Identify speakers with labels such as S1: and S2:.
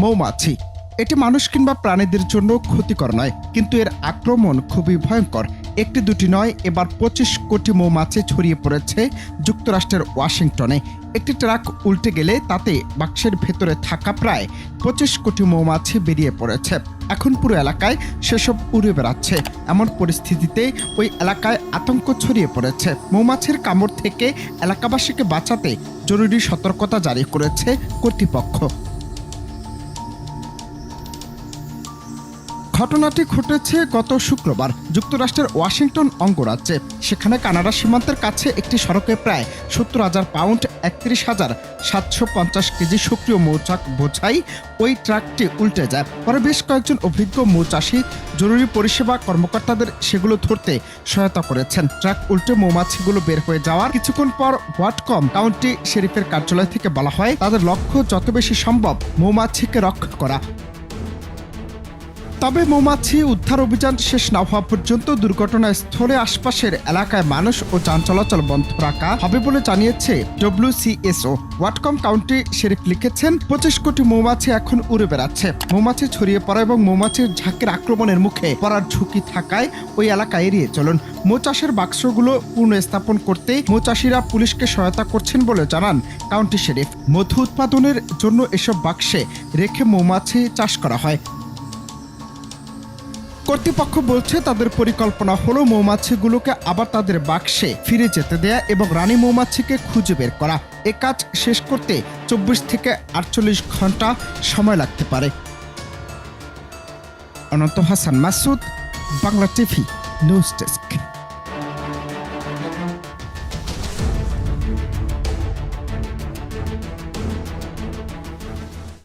S1: মৌমাছি। এটি মানুষ কিংবা প্রাণীদের জন্য ক্ষতিকর নয়, কিন্তু এর আক্রমণ খুবই ভয়ঙ্কর। একটি দুটি নয়, এবার পঁচিশ কোটি মৌমাছি ছড়িয়ে পড়েছে যুক্তরাষ্ট্রের ওয়াশিংটনে। একটি ট্রাক উল্টে গেলে তাতে বাক্সের ভেতরে থাকা প্রায় পঁচিশ কোটি মৌমাছি বেরিয়ে পড়েছে। এখন পুরো এলাকায় সেসব উড়ে বেড়াচ্ছে। এমন পরিস্থিতিতে ওই এলাকায় আতঙ্ক ছড়িয়ে পড়েছে। মৌমাছির কামড় থেকে এলাকাবাসীকে বাঁচাতে জরুরি সতর্কতা জারি করেছে কর্তৃপক্ষ। ঘটনাটি ঘটেছে গত শুক্রবার। যুক্তরাষ্ট্রের ওয়াশিংটন অঙ্গরাজ্যে। সেখানে কানাডা সীমান্তের কাছে একটি সড়কে প্রায় সত্তর হাজার পাউন্ড একত্রিশ হাজার সাতশো পঞ্চাশ কেজি সক্রিয় মৌচাক বোঝাই ওই ট্রাকটি উল্টে যায়। পরে বেশ কয়েকজন অভিজ্ঞ মৌচাষী, জরুরি পরিষেবা কর্মকর্তাদের সেগুলো ধরতে সহায়তা করেছেন। ট্রাক উল্টে মৌমাছিগুলো বের হয়ে যাওয়ার কিছুক্ষণ পর ওয়াটকম কাউন্টি শেরিফের কার্যালয় থেকে বলা হয়, তাদের লক্ষ্য যত বেশি সম্ভব মৌমাছিকে রক্ষা করা। তবে মৌমাছি উদ্ধার অভিযান শেষ না হওয়া পর্যন্ত দুর্ঘটনাস্থলে আশপাশের এলাকায় মানুষ ও যান চলাচল বন্ধ রাখা হবে বলে জানিয়েছে ডব্লিউসিএসও ওয়াটকম কাউন্টি শেরিফ লিখেছেন, পঁচিশ কোটি মৌমাছি এখন উড়ে বেড়াচ্ছে। মৌমাছি ছড়িয়ে পড়া এবং মৌমাছির ঝাঁকের আক্রমণের মুখে পড়ার ঝুঁকি থাকায় ওই এলাকা এড়িয়ে চলুন। মৌচাষের বাক্সগুলো পুনঃস্থাপন করতে মৌচাষীরা পুলিশকে সহায়তা করছেন বলে জানান কাউন্টি শেরিফ। মধু উৎপাদনের জন্য এসব বাক্সে রেখে মৌমাছি চাষ করা হয়। কর্তৃপক্ষ বলছে, তাদের পরিকল্পনা হলো মৌমাছিগুলোকে আবার তাদের বাক্সে ফিরে যেতে দেয়া এবং রানী মৌমাছিকে খুঁজে বের করা। এ কাজ শেষ করতে চব্বিশ থেকে আটচল্লিশ ঘণ্টা সময় লাগতে পারে। Ananta Hasan Masud, Bangla TV, news desk.